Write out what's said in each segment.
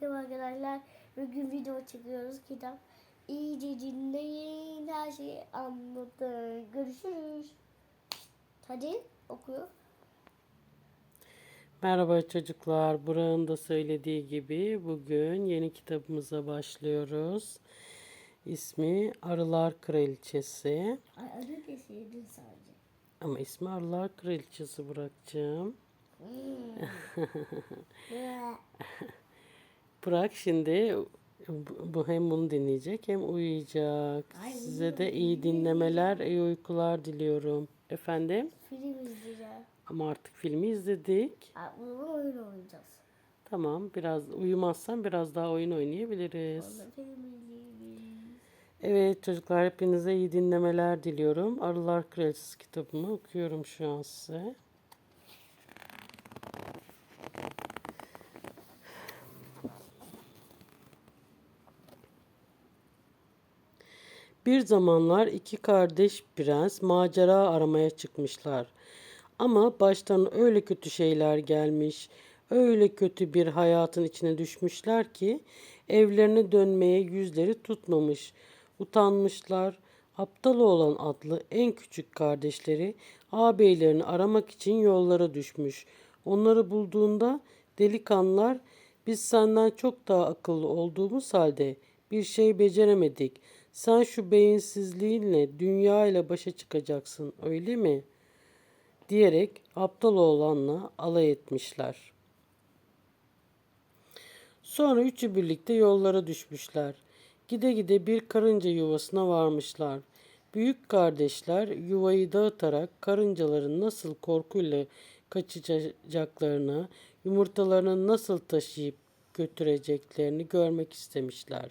Merhaba arkadaşlar. Bugün video çekiyoruz. Kitap iyice dinleyin. Her şeyi anlatın. Görüşürüz. Hadi okuyor. Merhaba çocuklar. Burak'ın da söylediği gibi bugün yeni kitabımıza başlıyoruz. İsmi Arılar Kraliçesi. Adı deseydin sadece. Ama ismi Arılar Kraliçesi Burak'cığım. Ve Burak şimdi bu hem bunu dinleyecek hem uyuyacak. Ay, Size de iyi dinlemeler, iyi uykular diliyorum. Efendim? Film izleyeceğiz. Ama artık filmi izledik. Bunu oyun oynayacağız. Tamam, biraz uyumazsan biraz daha oyun oynayabiliriz. Evet çocuklar hepinize iyi dinlemeler diliyorum. Arılar Kraliçesi kitabımı okuyorum şu an size. Bir zamanlar iki kardeş prens macera aramaya çıkmışlar. Ama baştan öyle kötü şeyler gelmiş, öyle kötü bir hayatın içine düşmüşler ki evlerine dönmeye yüzleri tutmamış. Utanmışlar. Aptal oğlan adlı en küçük kardeşleri ağabeylerini aramak için yollara düşmüş. Onları bulduğunda delikanlılar biz senden çok daha akıllı olduğumuz halde bir şey beceremedik. Sen şu beyinsizliğinle dünya ile başa çıkacaksın öyle mi? diyerek aptal oğlanla alay etmişler. Sonra üçü birlikte yollara düşmüşler. Gide gide bir karınca yuvasına varmışlar. Büyük kardeşler yuvayı dağıtarak karıncaların nasıl korkuyla kaçacaklarını, yumurtalarını nasıl taşıyıp götüreceklerini görmek istemişler.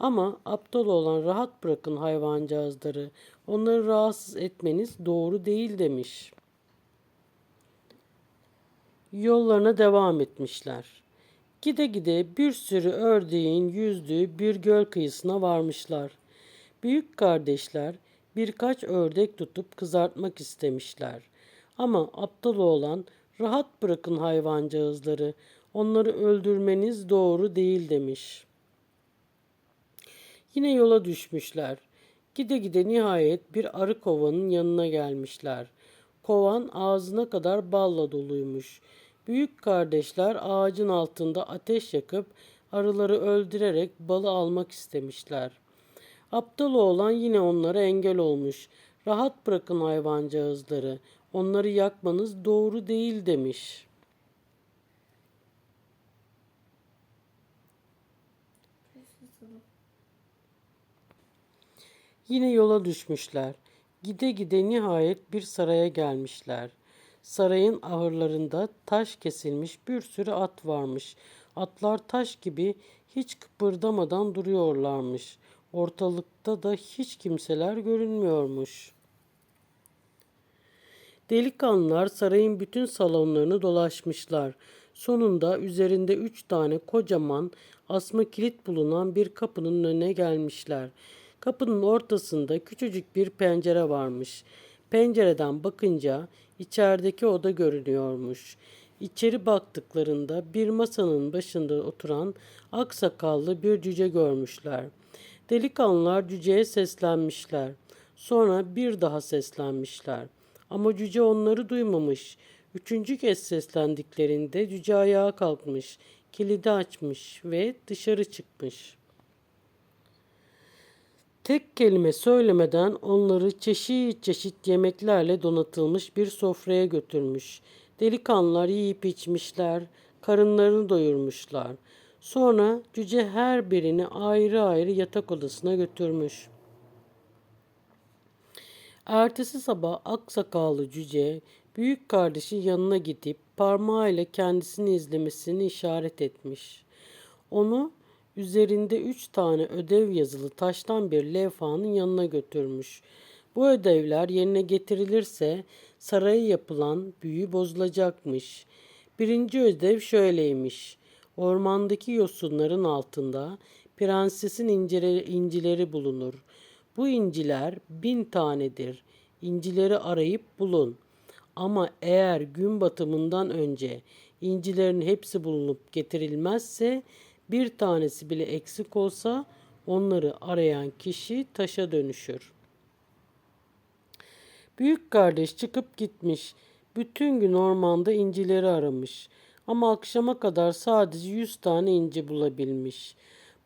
Ama aptal olan rahat bırakın hayvancağızları, onları rahatsız etmeniz doğru değil demiş. Yollarına devam etmişler. Gide gide bir sürü ördeğin yüzdüğü bir göl kıyısına varmışlar. Büyük kardeşler birkaç ördek tutup kızartmak istemişler. Ama aptal oğlan rahat bırakın hayvancağızları, onları öldürmeniz doğru değil demiş. Yine yola düşmüşler. Gide gide nihayet bir arı kovanın yanına gelmişler. Kovan ağzına kadar balla doluymuş. Büyük kardeşler ağacın altında ateş yakıp arıları öldürerek balı almak istemişler. Aptal oğlan yine onlara engel olmuş. Rahat bırakın hayvancağızları. Onları yakmanız doğru değil demiş. Yine yola düşmüşler. Gide gide nihayet bir saraya gelmişler. Sarayın ahırlarında taş kesilmiş bir sürü at varmış. Atlar taş gibi hiç kıpırdamadan duruyorlarmış. Ortalıkta da hiç kimseler görünmüyormuş. Delikanlılar sarayın bütün salonlarını dolaşmışlar. Sonunda üzerinde üç tane kocaman asma kilit bulunan bir kapının önüne gelmişler. Kapının ortasında küçücük bir pencere varmış. Pencereden bakınca içerideki oda görünüyormuş. İçeri baktıklarında bir masanın başında oturan aksakallı bir cüce görmüşler. Delikanlılar cüceye seslenmişler. Sonra bir daha seslenmişler. Ama cüce onları duymamış. Üçüncü kez seslendiklerinde cüce ayağa kalkmış, kilidi açmış ve dışarı çıkmış.'' Tek kelime söylemeden onları çeşit çeşit yemeklerle donatılmış bir sofraya götürmüş. Delikanlılar yiyip içmişler, karınlarını doyurmuşlar. Sonra cüce her birini ayrı ayrı yatak odasına götürmüş. Ertesi sabah aksakallı cüce büyük kardeşin yanına gidip parmağıyla kendisini izlemesini işaret etmiş. Onu üzerinde üç tane ödev yazılı taştan bir levhanın yanına götürmüş. Bu ödevler yerine getirilirse saraya yapılan büyü bozulacakmış. Birinci ödev şöyleymiş. Ormandaki yosunların altında prensesin incileri, incileri bulunur. Bu inciler bin tanedir. İncileri arayıp bulun. Ama eğer gün batımından önce incilerin hepsi bulunup getirilmezse Bir tanesi bile eksik olsa onları arayan kişi taşa dönüşür. Büyük kardeş çıkıp gitmiş. Bütün gün ormanda incileri aramış. Ama akşama kadar sadece 100 tane inci bulabilmiş.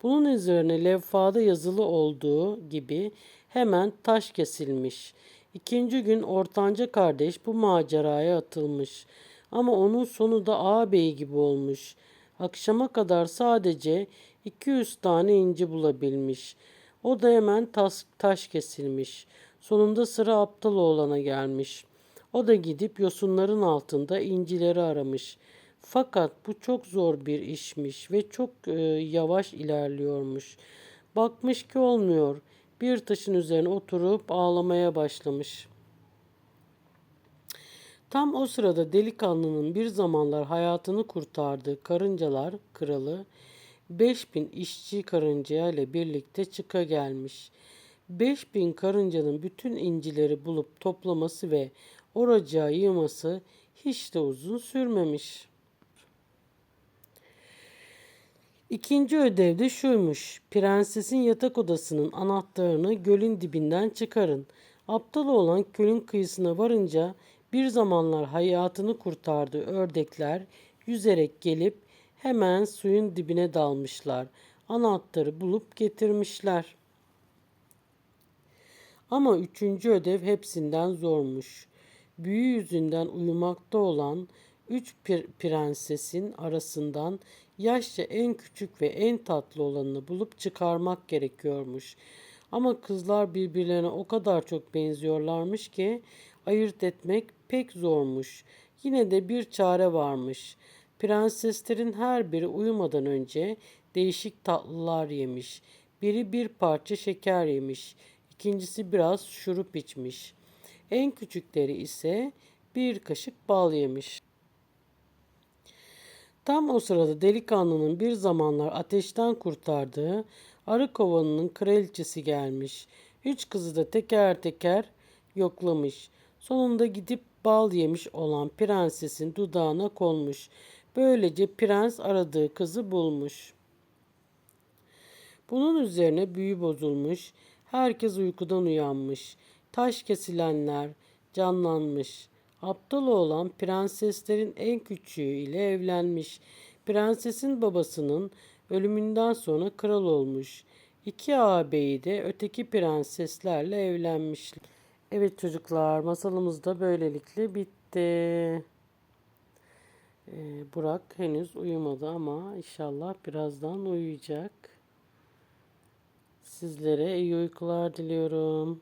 Bunun üzerine levhada yazılı olduğu gibi hemen taş kesilmiş. İkinci gün ortanca kardeş bu maceraya atılmış. Ama onun sonu da ağabeyi gibi olmuş. Akşama kadar sadece 200 tane inci bulabilmiş. O da hemen tas, taş kesilmiş. Sonunda sıra aptal oğlana gelmiş. O da gidip yosunların altında incileri aramış. Fakat bu çok zor bir işmiş ve çok e, yavaş ilerliyormuş. Bakmış ki olmuyor. Bir taşın üzerine oturup ağlamaya başlamış. Tam o sırada delikanlının bir zamanlar hayatını kurtardığı karıncalar kralı 5000 işçi karıncaya ile birlikte çıka gelmiş. 5000 karıncanın bütün incileri bulup toplaması ve oracağa yığması hiç de uzun sürmemiş. İkinci ödev de şuymuş. Prensesin yatak odasının anahtarını gölün dibinden çıkarın. Aptal olan gölün kıyısına varınca bir zamanlar hayatını kurtardığı ördekler yüzerek gelip hemen suyun dibine dalmışlar. Anahtarı bulup getirmişler. Ama üçüncü ödev hepsinden zormuş. Büyü yüzünden uyumakta olan üç prensesin arasından yaşça en küçük ve en tatlı olanını bulup çıkarmak gerekiyormuş. Ama kızlar birbirlerine o kadar çok benziyorlarmış ki ayırt etmek pek zormuş. Yine de bir çare varmış. Prenseslerin her biri uyumadan önce değişik tatlılar yemiş. Biri bir parça şeker yemiş, ikincisi biraz şurup içmiş. En küçükleri ise bir kaşık bal yemiş. Tam o sırada delikanlının bir zamanlar ateşten kurtardığı arı kovanının kraliçesi gelmiş. Üç kızı da teker teker yoklamış. Sonunda gidip bal yemiş olan prensesin dudağına konmuş. Böylece prens aradığı kızı bulmuş. Bunun üzerine büyü bozulmuş. Herkes uykudan uyanmış. Taş kesilenler canlanmış. Aptal oğlan prenseslerin en küçüğü ile evlenmiş. Prensesin babasının ölümünden sonra kral olmuş. İki ağabeyi de öteki prenseslerle evlenmiş. Evet çocuklar masalımız da böylelikle bitti. Ee, Burak henüz uyumadı ama inşallah birazdan uyuyacak. Sizlere iyi uykular diliyorum.